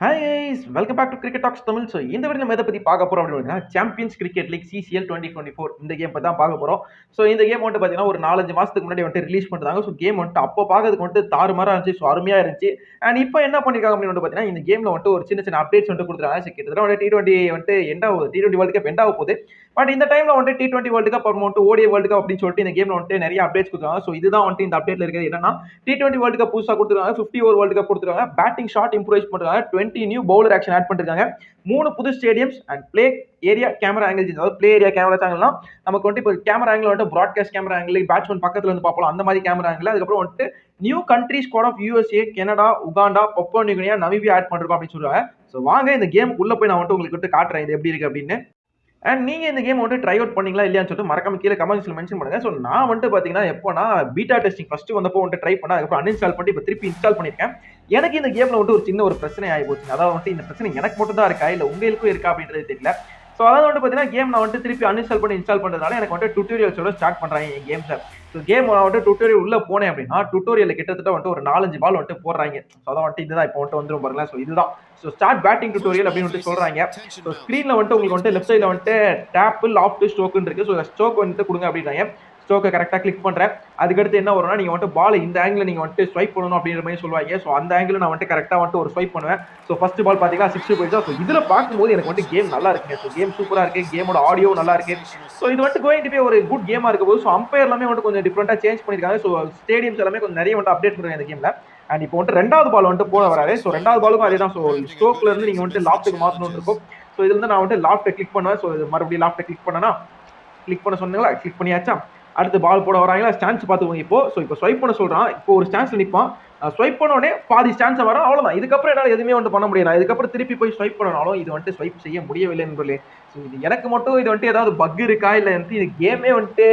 Hi guys welcome back to cricket talks Tamil so இந்த video நம்ம எதை பற்றி பார்க்க போகிறோம் அப்படின்னு champions cricket league CCL twenty twenty four இந்த கேம் பற்றி தான் பார்க்க போகிறோம் ஸோ இந்த கேம் வந்துட்டு பார்த்தீங்கன்னா ஒரு நாலஞ்சு மாதத்துக்கு முன்னாடி வந்துட்டு ரிலீஸ் பண்ணுறாங்க ஸோ கேம் வந்துட்டு அப்போ பார்க்கறதுக்கு வந்துட்டு தாறுமாறாக இருந்துச்சு ஸோ அருமையாக இருந்துச்சு. அண்ட் இப்போ என்ன பண்ணியிருக்காங்க அப்படின்னு வந்து பார்த்தீங்கன்னா இந்த கேமில் வந்துட்டு ஒரு சின்ன சின்ன அப்டேட்ஸ் வந்துட்டு கொடுத்துருக்காங்க. ஸோ கிட்டத்தட்ட வந்து டி டுவெண்ட்டி வந்துட்டு எண்ட் ஆகுது T twenty world cup end ஆக போகுது. பட் இந்த டைமில் வந்துட்டு டி டுவெண்ட்டி வேர்ல்டு கப் அப்புறம் வந்துட்டு ஓடிய வேர்ல்டு கப் அப்படின்னு சொல்லிட்டு இந்த கேமில் வந்துட்டு நிறைய அப்டேட்ஸ் கொடுத்துருக்காங்க. ஸோ இதுதான் வந்துட்டு இந்த அப்டேட்ல இருக்கிறது. என்னன்னா டி டுவெண்ட்டி வேர்ல்டு கப் புதுசாக கொடுத்துருக்காங்க. ஃபிஃப்டி ஓவர் வேர்ல்டு கப் கொடுத்துருக்காங்க பேட்டிங் ஷாட் இம்ப்ரூவ் பண்ணுறாங்க twenty new bowler action add பண்ணிருக்காங்க. மூணு புது stadiums and play area camera angle அதாவது பிளே ஏரியா கேமரா ஆங்கிள்லாம் நமக்கு வந்துட்டு இப்போ கேமரா ஆங்கிள் வந்துட்டு ப்ராட்காஸ்ட் கேமரா ஆங்கிள் பேட்ஸ்மேன் பக்கத்தில் இருந்து பார்ப்போம் அந்த மாதிரி கேமரா ஆங்கிள் அதுக்கப்புறம் வந்துட்டு நியூ கண்ட்ரிஸ் கோட் of USA Canada Uganda Papua new guinea Namibia add பண்ணிருக்கோம் அப்படின்னு சொல்லுவாங்க ஸோ வாங்க இந்த கேம் உள்ள போய் நான் வந்துட்டு உங்களுக்கு வந்துட்டு காட்டுறேன் இது எப்படி இருக்கு அப்படின்னு. அண்ட் நீங்கள் இந்த கேம் வந்துட்டு ட்ரை அவுட் பண்ணீங்களா இல்லையான்னு சொல்லிட்டு மறக்காம கீழே கமெண்ட்ஸ்ல மென்ஷன் பண்ணுங்க. ஸோ நான் வந்துட்டு பார்த்தீங்கன்னா எப்போனா பீட்டா டெஸ்டிங் ஃபஸ்ட்டு வந்தப்போ வந்துட்டு ட்ரை பண்ண அதுக்கப்புறம் அன்இன்ஸ்டால் பண்ணி இப்போ திருப்பி இன்ஸ்டால் பண்ணியிருக்கேன் எனக்கு இந்த கேமில் வந்துட்டு ஒரு சின்ன ஒரு பிரச்சனை ஆகி போச்சு அதாவது வந்துட்டு இந்த பிரச்சனை எனக்கு மட்டும் தான் இருக்கா? இல்லை உங்களுக்கும் இருக்கா? அப்படின்றது தெரியல. ஸோ அதாவது வந்துட்டு பார்த்தீங்கன்னா கேம் நான் வந்துட்டு திருப்பி அன்இன்ஸ்டால் பண்ணி இன்ஸ்டால் பண்ணுறதுனால எனக்கு வந்துட்டு டுட்டோரியல்ஸோட ஸ்டார்ட் பண்ணுறாங்க என் கேம்ஸை ஸோ கேம் நான் வந்துட்டு டுட்டோரியல் உள்ளே போனேன் அப்படின்னா டுட்டோரியல் கிட்டத்தட்ட வந்துட்டு ஒரு நாலஞ்சு பால் வந்துட்டு போடுறாங்க. ஸோ அதான் வந்துட்டு இதுதான் இப்போ வந்துட்டு வந்துடும் பாருங்களேன். ஸோ இதுதான். ஸோ ஸ்டார்ட் பேட்டிங் டுட்டோரியல் அப்படின்னு வந்துட்டு சொல்கிறாங்க ஸோ ஸ்க்ரீனில் வந்துட்டு உங்களுக்கு வந்துட்டு லெஃப்ட் சைடில் வந்துட்டு டேப்பு லாஃப்ட் ஸ்டோக்குன்னு இருக்குது ஸோ ஸ்டோக் வந்துட்டு கொடுங்க அப்படின்றாங்க ஸ்டோக்கை கரெக்டாக கிளிக் பண்ணுறேன் அதுக்கடுத்து என்ன வரும்னா நீங்கள் வந்துட்டு பால் இந்த ஆங்கிள் நீங்கள் வந்துட்டு ஸ்வைப் பண்ணணும் அப்படின்ற மாதிரி சொல்லுவாங்க. ஸோ அந்த ஆங்கிள் நான் வந்துட்டு கரெக்டாக வந்துட்டு ஒரு ஸ்வைப் பண்ணுவேன். ஸோ ஃபஸ்ட் பால் பார்த்தீங்கன்னா சிக்ஸ் போயிடுச்சா? ஸோ இதில் பார்க்கும்போது எனக்கு வந்துட்டு கேம் நல்லா இருக்குங்க. ஸோ கேம் சூப்பராக இருக்கு. கேமோட ஆடியோ நல்லா இருக்கு. ஸோ இது வந்துட்டு கோயிங் டு ஒரு குட் கேமாக இருக்கும் போது ஸோ அம்பையர் எல்லாமே வந்துட்டு கொஞ்சம் டிஃப்ரெண்ட்டாக சேஞ்ச் பண்ணியிருக்காங்க ஸோ ஸ்டேடியம்ஸ் எல்லாமே கொஞ்சம் நிறைய வந்துட்டு அப்டேட் பண்ணுறாங்க இந்த கேமில் அண்ட் இப்போ வந்துட்டு ரெண்டாவது பால் வந்துட்டு போட வராது ஸோ ரெண்டாவது பாலுக்கும் அதே தான். ஸோ ஸ்டோக்ல இருந்து நீங்கள் வந்துட்டு லாஃப்ட்டுக்கு மாற்றணும்னு இருக்கும். ஸோ இதுலேருந்து நான் வந்துட்டு லாஃப்ட்டை கிளிக் பண்ணுவேன். ஸோ மறுபடியும் லாஃப்ட்டை கிளிக் பண்ணனா கிளிக் பண்ண சொன்னீங்களா? கிளிக் பண்ணியாச்சா? அடுத்து பால் போட வராங்களா? ஸ்டான்ஸ் பார்த்துக்கோங்க இப்போ. ஸோ இப்போ ஸ்வைப் பண்ண சொல்கிறான் இப்போ ஒரு ஸ்டான்ஸ் நிற்பான் ஸ்வைப் பண்ண உடனே பாதி ஸ்டான்ஸை வரும் அவ்வளோதான் இதுக்கப்புறம் என்னால் எதுவுமே வந்து பண்ண முடியாது. நான் இதுக்கப்புறம் திருப்பி போய் ஸ்வைப் பண்ணனாலும் இது வந்துட்டு ஸ்வைப் செய்ய முடியவில்லை என்பதில்லை ஸோ இது எனக்கு மட்டும் இது வந்துட்டு ஏதாவது பக் இருக்கா? இல்லை வந்துட்டு இது கேமே வந்துட்டு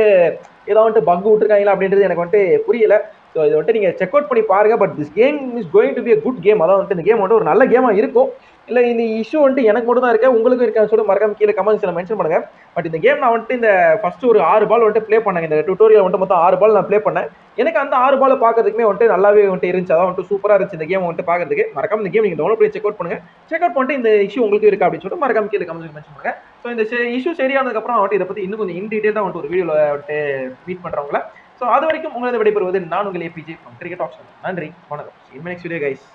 ஏதாவது வந்துட்டு பக் விட்டுருக்காங்களா? அப்படின்றது எனக்கு வந்துட்டு புரியல. ஸோ இது வந்துட்டு நீங்கள் செக் அவுட் பண்ணி பாருங்கள் but this game is going to be a good game அதான் வந்துட்டு இந்த கேம் வந்துட்டு ஒரு நல்ல கேமாக இருக்கும். இல்லை இந்த இஷ்யூ வந்துட்டு எனக்கு மட்டும் தான் இருக்கு. உங்களுக்கும் இருக்கான்னு சொல்லி மறக்காம கீழே கமெண்ட்ஸில் மென்ஷன் பண்ணுங்க. பட் இந்த கேம் நான் வந்துட்டு இந்த ஃபர்ஸ்ட் ஒரு ஆறு பால் வந்துட்டு ப்ளே பண்ணேன். இந்த டுட்டோரியல் வந்துட்டு மொத்தம் ஆறு பால் நான் ப்ளே பண்ணேன். எனக்கு அந்த ஆறு பால் பார்க்கறதுக்குமே வந்துட்டு நல்லாவே வந்துட்டு இருந்துச்சு. அதான் வந்துட்டு சூப்பராக இருந்துச்சு இந்த கேம் வந்துட்டு பார்க்கறதுக்கு. மறக்காம இந்த கேம் நீங்கள் டவுன்லோட் பண்ணி செக் அவுட் பண்ணுங்க. செக் அவுட் பண்ணிட்டு இந்த இஷ்யூ உங்களுக்கு இருக்கா அப்படின்னு சொல்லிட்டு மறக்காம கீழே கமெண்ட்ஸ் மென்ஷன் பண்ணுங்க. ஸோ இந்த இஷ்யூ சரியானதுக்கப்புறம் வந்துட்டு இதை பற்றி இன்னும் கொஞ்சம் இன் டீட்டெயில் தான் வந்துட்டு ஒரு வீடியோவில் வந்துட்டு மீட் பண்ணுறவங்கள ஸோ அது வரைக்கும் உங்களது விடைபெறுவது நான் உங்கள் ஏபிஜே கிரிக்கெட் ஆப்ஷன் நன்றி. வணக்கம். In next video guys